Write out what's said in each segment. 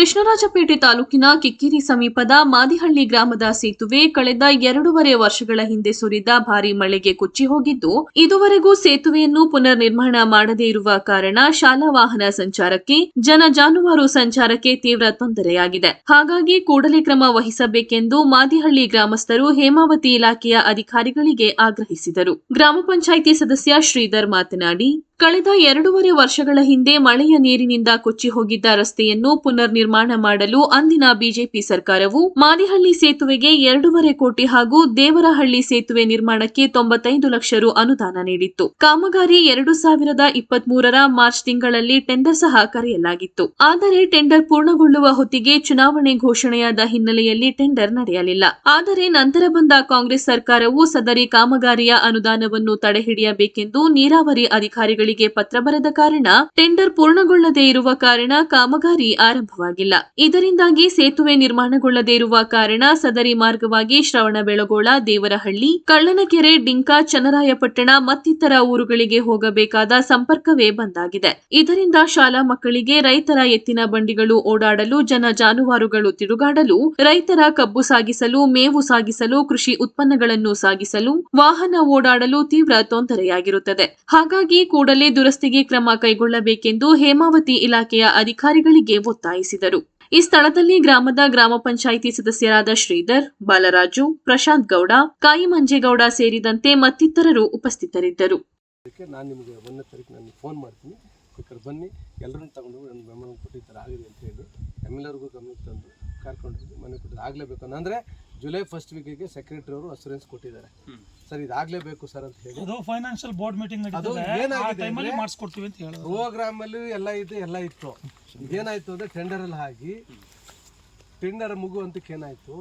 ಕೃಷ್ಣರಾಜಪೇಟೆ ತಾಲೂಕಿನ ಕಿಕ್ಕಿರಿ ಸಮೀಪದ ಮಾದಿಹಳ್ಳಿ ಗ್ರಾಮದ ಸೇತುವೆ ಕಳೆದ ಎರಡೂವರೆ ವರ್ಷಗಳ ಹಿಂದೆ ಸುರಿದ ಭಾರೀ ಮಳೆಗೆ ಕೊಚ್ಚಿ ಹೋಗಿದ್ದು, ಇದುವರೆಗೂ ಸೇತುವೆಯನ್ನು ಪುನರ್ ನಿರ್ಮಾಣ ಮಾಡದೇ ಇರುವ ಕಾರಣ ಶಾಲಾ ವಾಹನ ಸಂಚಾರಕ್ಕೆ, ಜನ ಜಾನುವಾರು ಸಂಚಾರಕ್ಕೆ ತೀವ್ರ ತೊಂದರೆಯಾಗಿದೆ. ಹಾಗಾಗಿ ಕೂಡಲೇ ಕ್ರಮ ವಹಿಸಬೇಕೆಂದು ಮಾದಿಹಳ್ಳಿ ಗ್ರಾಮಸ್ಥರು ಹೇಮಾವತಿ ಇಲಾಖೆಯ ಅಧಿಕಾರಿಗಳಿಗೆ ಆಗ್ರಹಿಸಿದರು. ಗ್ರಾಮ ಪಂಚಾಯಿತಿ ಸದಸ್ಯ ಶ್ರೀಧರ್ ಮಾತನಾಡಿ ಕಳೆದ ಎರಡೂವರೆ ವರ್ಷಗಳ ಹಿಂದೆ ಮಳೆಯ ನೀರಿನಿಂದ ಕೊಚ್ಚಿ ಹೋಗಿದ್ದ ರಸ್ತೆಯನ್ನು ಪುನರ್ ನಿರ್ಮಾಣ ಮಾಡಲು ಅಂದಿನ ಬಿಜೆಪಿ ಸರ್ಕಾರವು ಮಾದಿಹಳ್ಳಿ ಸೇತುವೆಗೆ ಎರಡೂವರೆ ಕೋಟಿ ಹಾಗೂ ದೇವರಹಳ್ಳಿ ಸೇತುವೆ ನಿರ್ಮಾಣಕ್ಕೆ ತೊಂಬತ್ತೈದು ಲಕ್ಷ ರು ಅನುದಾನ ನೀಡಿತ್ತು. ಕಾಮಗಾರಿ ಎರಡು ಸಾವಿರದ ಇಪ್ಪತ್ಮೂರರ ಮಾರ್ಚ್ ತಿಂಗಳಲ್ಲಿ ಟೆಂಡರ್ ಸಹ ಕರೆಯಲಾಗಿತ್ತು. ಆದರೆ ಟೆಂಡರ್ ಪೂರ್ಣಗೊಳ್ಳುವ ಹೊತ್ತಿಗೆ ಚುನಾವಣೆ ಘೋಷಣೆಯಾದ ಹಿನ್ನೆಲೆಯಲ್ಲಿ ಟೆಂಡರ್ ನಡೆಯಲಿಲ್ಲ. ಆದರೆ ನಂತರ ಬಂದ ಕಾಂಗ್ರೆಸ್ ಸರ್ಕಾರವು ಸದರಿ ಕಾಮಗಾರಿಯ ಅನುದಾನವನ್ನು ತಡೆಹಿಡಿಯಬೇಕೆಂದು ನೀರಾವರಿ ಅಧಿಕಾರಿಗಳಿಗೆ ಪತ್ರ ಬರೆದ ಕಾರಣ ಟೆಂಡರ್ ಪೂರ್ಣಗೊಳ್ಳದೇ ಇರುವ ಕಾರಣ ಕಾಮಗಾರಿ ಆರಂಭವಾಗಿಲ್ಲ. ಇದರಿಂದಾಗಿ ಸೇತುವೆ ನಿರ್ಮಾಣಗೊಳ್ಳದೇ ಇರುವ ಕಾರಣ ಸದರಿ ಮಾರ್ಗವಾಗಿ ಶ್ರವಣಬೆಳಗೊಳ, ದೇವರಹಳ್ಳಿ, ಕಳ್ಳನಕೆರೆ, ಡಿಂಕಾ, ಚನ್ನರಾಯಪಟ್ಟಣ ಮತ್ತಿತರ ಊರುಗಳಿಗೆ ಹೋಗಬೇಕಾದ ಸಂಪರ್ಕವೇ ಬಂದಾಗಿದೆ. ಇದರಿಂದ ಶಾಲಾ ಮಕ್ಕಳಿಗೆ ರೈತರ ಎತ್ತಿನ ಬಂಡಿಗಳು ಓಡಾಡಲು, ಜನ ಜಾನುವಾರುಗಳು ತಿರುಗಾಡಲು, ರೈತರ ಕಬ್ಬು ಸಾಗಿಸಲು, ಮೇವು ಸಾಗಿಸಲು, ಕೃಷಿ ಉತ್ಪನ್ನಗಳನ್ನು ಸಾಗಿಸಲು, ವಾಹನ ಓಡಾಡಲು ತೀವ್ರ ತೊಂದರೆಯಾಗಿರುತ್ತದೆ. ಹಾಗಾಗಿ ಕೂಡಲೇ ದುರಸ್ತಿಗೆ ಕ್ರಮ ಕೈಗೊಳ್ಳಬೇಕೆಂದು ಹೇಮಾವತಿ ಇಲಾಖೆಯ ಅಧಿಕಾರಿಗಳಿಗೆ ಒತ್ತಾಯಿಸಿದರು. ಈ ಸ್ಥಳದಲ್ಲಿ ಗ್ರಾಮದ ಗ್ರಾಮ ಪಂಚಾಯಿತಿ ಸದಸ್ಯರಾದ ಶ್ರೀಧರ್, ಬಾಲರಾಜು, ಪ್ರಶಾಂತ್ ಗೌಡ, ಕಾಯಿ ಮಂಜೇಗೌಡ ಸೇರಿದಂತೆ ಮತ್ತಿತರರು ಉಪಸ್ಥಿತರಿದ್ದರು. ಎಲ್ಲರನ್ನು ತಗೊಂಡು ನನ್ನ ಬೆಂಬಲ ಕೊಟ್ಟು ಈ ಥರ ಆಗಿದೆ ಅಂತ ಹೇಳಿ. ಎಲ್ಲರಿಗೂ ಎಲ್ ಗಮನಕ್ಕೆ ತಂದು ಕರ್ಕೊಂಡು ಮನೆ ಕೊಟ್ಟಿದ್ದು ಆಗಲೇಬೇಕು ಅಂದರೆ ಜುಲೈ ಫಸ್ಟ್ ವೀಕಿಗೆ ಸೆಕ್ರೆಟರಿ ಅವರು ಅಸೂರೆನ್ಸ್ ಕೊಟ್ಟಿದ್ದಾರೆ. ಸರ್ ಇದಾಗಲೇಬೇಕು ಸರ್ ಅಂತ ಹೇಳಿ. ಅದು ಫೈನಾನ್ಷಿಯಲ್ ಬೋರ್ಡ್ ಮೀಟಿಂಗ್ ಅದು ಏನಾಗಿದೆ ಮಾಡಿಸ್ಕೊಡ್ತೀವಿ ಅಂತ ಹೇಳೋದು. ಪ್ರೋಗ್ರಾಮಲ್ಲಿ ಎಲ್ಲ ಇದೆ ಎಲ್ಲ ಇತ್ತು. ಇದೇನಾಯಿತು ಅಂದರೆ ಟೆಂಡರಲ್ಲಿ ಹಾಕಿ ಟೆಂಡರ್ ಮುಗುವಂತಕ್ಕೆ ಏನಾಯಿತು?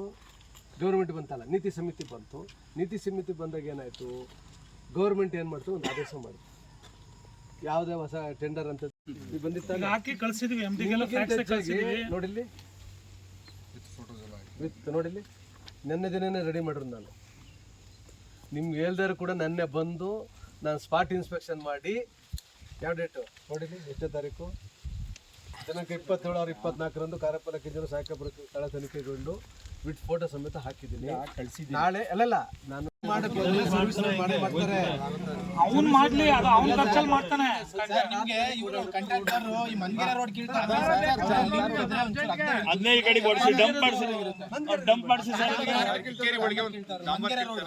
ಗೌರ್ಮೆಂಟ್ ಬಂತಲ್ಲ ನೀತಿ ಸಮಿತಿ ಬಂತು. ನೀತಿ ಸಮಿತಿ ಬಂದಾಗ ಏನಾಯಿತು? ಗೌರ್ಮೆಂಟ್ ಏನು ಮಾಡ್ತು? ಒಂದು ಆದೇಶ ಮಾಡಿತು. ಯಾವುದೇ ಹೊಸ ಟೆಂಡರ್ ಅಂತ ಈಗ ಹಾಕಿ ಕಳ್ಸಿದ್ವಿ ಡಿಗೆಲ್ಲ ಫ್ಯಾಕ್ಸ್ ಕಳ್ಸಿದ್ವಿ ನೋಡಿಲ್ಲಿ ವಿತ್ ನೋಡಿಲ್ಲಿ? ನೆನ್ನೆ ದಿನನೇ ರೆಡಿ ಮಾಡಿರೋದು ನಾನು. ನಿಮ್ಗೆ ಹೇಳ್ದಾರು ಕೂಡ ನೆನ್ನೆ ಬಂದು ನಾನು ಸ್ಪಾಟ್ ಇನ್ಸ್ಪೆಕ್ಷನ್ ಮಾಡಿ, ಯಾವ ಡೇಟು ನೋಡಿಲಿ ಎಷ್ಟೇ ತಾರೀಕು? ಜನಕ್ಕೆ ಇಪ್ಪತ್ತೇಳು ಅವ್ರ ಇಪ್ಪತ್ನಾಲ್ಕರಂದು ಕಾರ್ಯಪಾಲ ಸಹಾಯಕ ಸಾಯಕಪುರ ಸ್ಥಳ ತನಿಖೆಗೊಂಡು ವಿತ್ ಫೋಟೋ ಸಮೇತ ಹಾಕಿದ್ದೀನಿ. ನಾಳೆ ಅಲ್ಲಲ್ಲ ನಾನು ಮಾಡ್ತಾರೆ. ಅವ್ನ್ ಮಾಡ್ಲಿ ಅದು ಅವ್ನ ಖರ್ಚಲ್ಲಿ ಮಾಡ್ತಾನೆ. ನಿಮ್ಗೆ ಇವರು ಕಂಟ್ರಾಕ್ಟರ್ ಈ ಮಂದಿರ ರೋಡ್ ಕೀಳ್ತಾರೆ ಕಡೆ ಕೊಡಿಸಿ ಡಂಪ್ ಮಾಡಿಸಿ. ಡಂಪ್ ಮಾಡಿಸಿ ಸರ್. ಮಂದಿರ ರೋಡ್